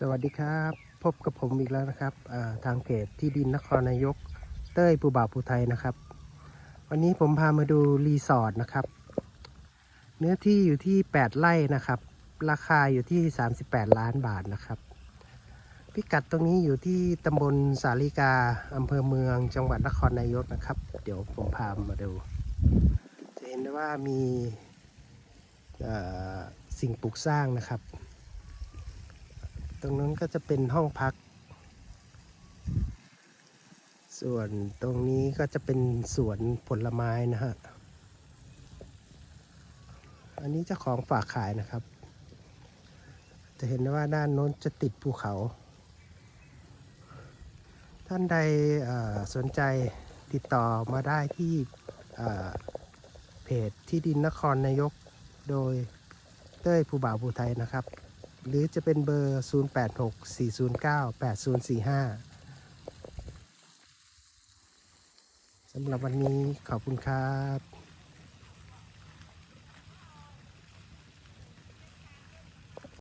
สวัสดีครับ พบกับผมอีกแล้วนะครับทางเพจที่ดินนครนายกเต้ยปูบ่าวปูไทยนะครับ วันนี้ผมพามาดูรีสอร์ทนะครับ เนื้อที่อยู่ที่ 8 ไร่นะครับ ราคาอยู่ที่ 38 ล้านบาทนะครับ พิกัดตรงนี้อยู่ที่ตำบลสาลิกาอำเภอเมืองจังหวัดนครนายกนะครับ เดี๋ยวผมพามาดู จะเห็นได้ว่ามีสิ่งปลูกสร้างนะครับ ตรงนั้นก็จะเป็นห้องพัก ส่วนตรงนี้ก็จะเป็นสวนผลไม้นะฮะ อันนี้เจ้าของฝากขายนะครับ จะเห็นได้ว่าด้านโน้นจะติดภูเขา ท่านใดสนใจติดต่อมาได้ที่เอ่อเพจที่ดินนครนายกโดยเต้ยภูบ่าวภูไทยนะครับ หรือจะเป็นเบอร์ 0864098045สำหรับวันนี้ขอบคุณครับ